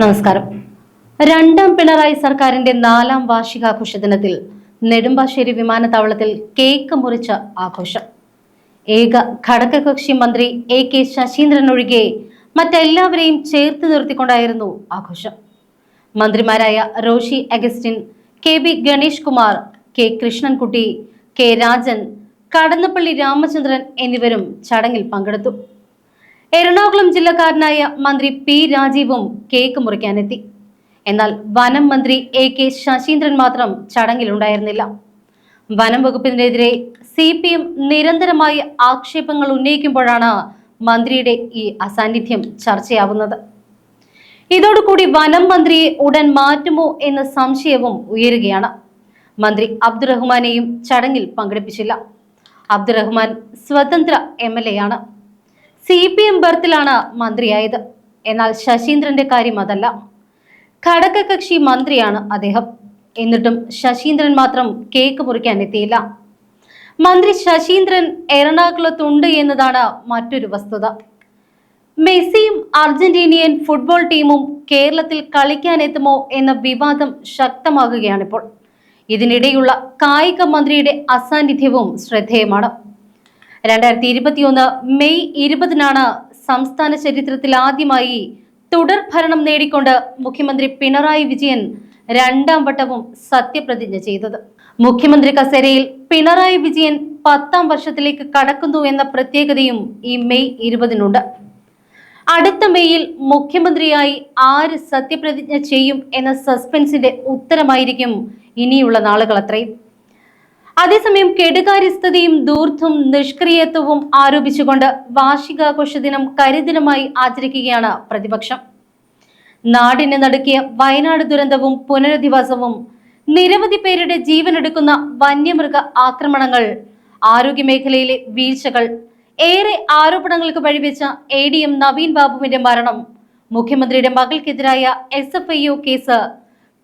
നമസ്കാരം. രണ്ടാം പിണറായി സർക്കാരിന്റെ നാലാം വാർഷികാഘോഷ ദിനത്തിൽ നെടുമ്പാശ്ശേരി വിമാനത്താവളത്തിൽ കേക്ക് മുറിച്ച ആഘോഷം. ഏക ഘടകകക്ഷി മന്ത്രി എ കെ ശശീന്ദ്രൻ ഒഴികെ മറ്റെല്ലാവരെയും ചേർത്ത് നിർത്തിക്കൊണ്ടായിരുന്നു ആഘോഷം. മന്ത്രിമാരായ Roshi Augustine K B Ganesh Kumar K Krishnankutty K Rajan Kadannappally Ramachandran എന്നിവരും ചടങ്ങിൽ പങ്കെടുത്തു. എറണാകുളം ജില്ലക്കാരനായ മന്ത്രി പി രാജീവും കേക്ക് മുറിക്കാനെത്തി. എന്നാൽ വനം മന്ത്രി എ കെ ശശീന്ദ്രൻ മാത്രം ചടങ്ങിലുണ്ടായിരുന്നില്ല. വനം വകുപ്പിനെതിരെ സി പി എം നിരന്തരമായി ആക്ഷേപങ്ങൾ ഉന്നയിക്കുമ്പോഴാണ് മന്ത്രിയുടെ ഈ അസാന്നിധ്യം ചർച്ചയാവുന്നത്. ഇതോടുകൂടി വനം മന്ത്രിയെ ഉടൻ മാറ്റുമോ എന്ന സംശയവും ഉയരുകയാണ്. മന്ത്രി അബ്ദുറഹ്മാനെയും ചടങ്ങിൽ പങ്കെടുപ്പിച്ചില്ല. അബ്ദുറഹ്മാൻ സ്വതന്ത്ര എം എൽ എ ആണ്. സി പി എം ബർത്തിലാണ് മന്ത്രിയായത്. എന്നാൽ ശശീന്ദ്രന്റെ കാര്യം അതല്ല. ഘടകകക്ഷി മന്ത്രിയാണ് അദ്ദേഹം. എന്നിട്ടും ശശീന്ദ്രൻ മാത്രം കേക്ക് മുറിക്കാൻ എത്തിയില്ല. മന്ത്രി ശശീന്ദ്രൻ എറണാകുളത്തുണ്ട് എന്നതാണ് മറ്റൊരു വസ്തുത. മെസ്സിയും അർജന്റീനിയൻ ഫുട്ബോൾ ടീമും കേരളത്തിൽ കളിക്കാനെത്തുമോ എന്ന വിവാദം ശക്തമാകുകയാണിപ്പോൾ. ഇതിനിടെയുള്ള കായിക മന്ത്രിയുടെ അസാന്നിധ്യവും ശ്രദ്ധേയമാണ്. രണ്ടായിരത്തി ഇരുപത്തിയൊന്ന് മെയ് ഇരുപതിനാണ് സംസ്ഥാന ചരിത്രത്തിൽ ആദ്യമായി തുടർ ഭരണം നേടിക്കൊണ്ട് മുഖ്യമന്ത്രി പിണറായി വിജയൻ രണ്ടാം വട്ടവും സത്യപ്രതിജ്ഞ ചെയ്തത്. മുഖ്യമന്ത്രി കസേരയിൽ പിണറായി വിജയൻ പത്താം വർഷത്തിലേക്ക് കടക്കുന്നു എന്ന പ്രത്യേകതയും ഈ മെയ് ഇരുപതിനുണ്ട്. അടുത്ത മെയ്യിൽ മുഖ്യമന്ത്രിയായി ആര് സത്യപ്രതിജ്ഞ ചെയ്യും എന്ന സസ്പെൻസിന്റെ ഉത്തരമായിരിക്കും ഇനിയുള്ള നാളുകൾ അത്രയും അതേസമയം കെടുകാര്യസ്ഥതയും ദൂർത്തും നിഷ്ക്രിയത്വവും ആരോപിച്ചുകൊണ്ട് വാർഷികാഘോഷ ദിനം കരിദിനമായി ആചരിക്കുകയാണ് പ്രതിപക്ഷം. നാടിനെ നടുക്കിയ വയനാട് ദുരന്തവും പുനരധിവാസവും നിരവധി പേരുടെ ജീവനെടുക്കുന്ന വന്യമൃഗ ആക്രമണങ്ങൾ ആരോഗ്യമേഖലയിലെ വീഴ്ചകൾ ഏറെ ആരോപണങ്ങൾക്ക് വഴിവെച്ച എ ഡി എം നവീൻ ബാബുവിന്റെ മരണം മുഖ്യമന്ത്രിയുടെ മകൾക്കെതിരായ എസ് എഫ് ഐ കേസ്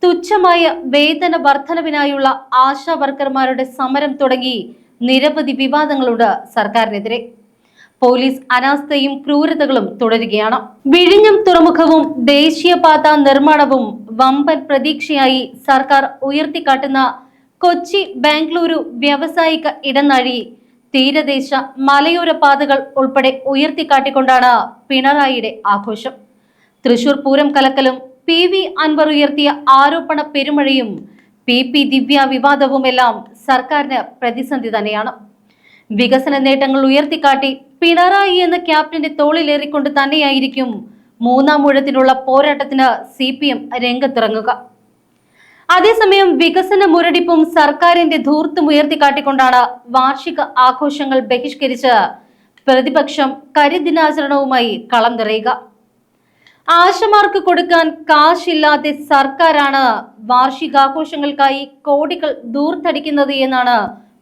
തുച്ഛമായ വേതന വർധനവിനായുള്ള ആശാ വർക്കർമാരുടെ സമരം തുടങ്ങി നിരവധി വിവാദങ്ങളുണ്ട് സർക്കാരിനെതിരെ. പോലീസ് അനാസ്ഥയും ക്രൂരതകളും തുടരുകയാണ്. വിഴിഞ്ഞം തുറമുഖവും ദേശീയപാത നിർമ്മാണവും വമ്പൻ പ്രതീക്ഷയായി സർക്കാർ ഉയർത്തിക്കാട്ടുന്ന കൊച്ചി ബാംഗ്ലൂരു വ്യാവസായിക ഇടനാഴി തീരദേശ മലയോര പാതകൾ ഉൾപ്പെടെ ഉയർത്തിക്കാട്ടിക്കൊണ്ടാണ് പിണറായിയുടെ ആഘോഷം. തൃശൂർ പൂരം കലക്കലും പി വി അൻവർ ഉയർത്തിയ ആരോപണ പെരുമഴയും പി പി ദിവ്യ വിവാദവുമെല്ലാം സർക്കാരിന് പ്രതിസന്ധി തന്നെയാണ്. വികസന നേട്ടങ്ങൾ ഉയർത്തിക്കാട്ടി പിണറായി എന്ന ക്യാപ്റ്റന്റെ തോളിലേറിക്കൊണ്ട് തന്നെയായിരിക്കും മൂന്നാം ഊഴത്തിനുള്ള പോരാട്ടത്തിന് സി പി എം രംഗത്തിറങ്ങുക. അതേസമയം വികസന മുരടിപ്പും സർക്കാരിന്റെ ധൂർത്തും ഉയർത്തിക്കാട്ടിക്കൊണ്ടാണ് വാർഷിക ആഘോഷങ്ങൾ ബഹിഷ്കരിച്ച് പ്രതിപക്ഷം കരിദിനാചരണവുമായി കളം നിറയുക. ആശമാർക്ക് കൊടുക്കാൻ കാശില്ലാതെ സർക്കാരാണ് വാർഷികാഘോഷങ്ങൾക്കായി കോടികൾ ദൂർത്തടിക്കുന്നത് എന്നാണ്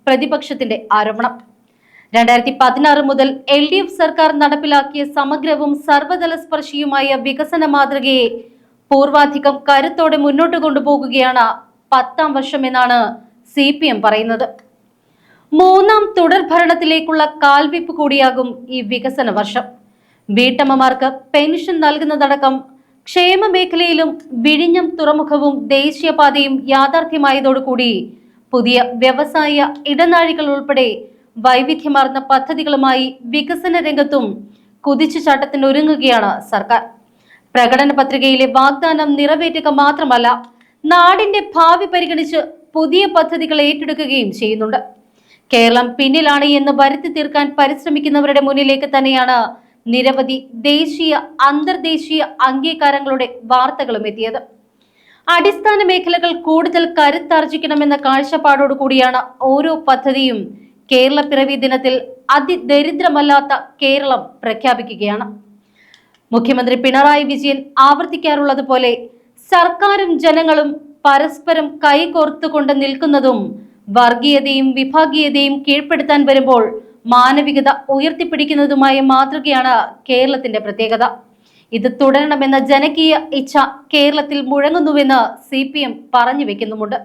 പ്രതിപക്ഷത്തിന്റെ ആരോപണം. രണ്ടായിരത്തി പതിനാറ് മുതൽ എൽ ഡി എഫ് സർക്കാർ നടപ്പിലാക്കിയ സമഗ്രവും സർവതല സ്പർശിയുമായ വികസന മാതൃകയെ പൂർവാധികം കരുത്തോടെ മുന്നോട്ട് കൊണ്ടുപോകുകയാണ് പത്താം വർഷം എന്നാണ് സി പി എം പറയുന്നത്. മൂന്നാം തുടർ ഭരണത്തിലേക്കുള്ള കാൽവെപ്പ് കൂടിയാകും ഈ വികസന വർഷം. വീട്ടമ്മമാർക്ക് പെൻഷൻ നൽകുന്നതടക്കം ക്ഷേമ മേഖലയിലും വിഴിഞ്ഞം തുറമുഖവും ദേശീയപാതയും യാഥാർത്ഥ്യമായതോടുകൂടി പുതിയ വ്യവസായ ഇടനാഴികൾ ഉൾപ്പെടെ വൈവിധ്യമാർന്ന പദ്ധതികളുമായി വികസന രംഗത്തും കുതിച്ചുചാട്ടത്തിന് ഒരുങ്ങുകയാണ് സർക്കാർ. പ്രകടന പത്രികയിലെ വാഗ്ദാനം നിറവേറ്റുക മാത്രമല്ല നാടിന്റെ ഭാവി പരിഗണിച്ച് പുതിയ പദ്ധതികൾ ഏറ്റെടുക്കുകയും ചെയ്യുന്നുണ്ട്. കേരളം പിന്നിലാണ് എന്ന് വരുത്തി തീർക്കാൻ പരിശ്രമിക്കുന്നവരുടെ മുന്നിലേക്ക് തന്നെയാണ് നിരവധി ദേശീയ അന്തർദേശീയ അംഗീകാരങ്ങളുടെ വാർത്തകളും എത്തിയത്. അടിസ്ഥാന മേഖലകൾ കൂടുതൽ കരുത്താർജിക്കണമെന്ന കാഴ്ചപ്പാടോടു കൂടിയാണ് ഓരോ പദ്ധതിയും കേരള പിറവി ദിനത്തിൽ അതിദരിദ്രമല്ലാത്ത കേരളം പ്രഖ്യാപിക്കുകയാണ്. മുഖ്യമന്ത്രി പിണറായി വിജയൻ ആവർത്തിക്കാറുള്ളത് പോലെ സർക്കാരും ജനങ്ങളും പരസ്പരം കൈകോർത്തുകൊണ്ട് നിൽക്കുന്നതും വർഗീയതയും വിഭാഗീയതയും കീഴ്പ്പെടുത്താൻ വരുമ്പോൾ മാനവികത ഉയർത്തിപ്പിടിക്കുന്നതുമായ മാതൃകയാണ് കേരളത്തിന്റെ പ്രത്യേകത. ഇത് തുടരണമെന്ന ജനകീയ ഇച്ഛ കേരളത്തിൽ മുഴങ്ങുന്നുവെന്ന് സി പി എം പറഞ്ഞു വെക്കുന്നുമുണ്ട്.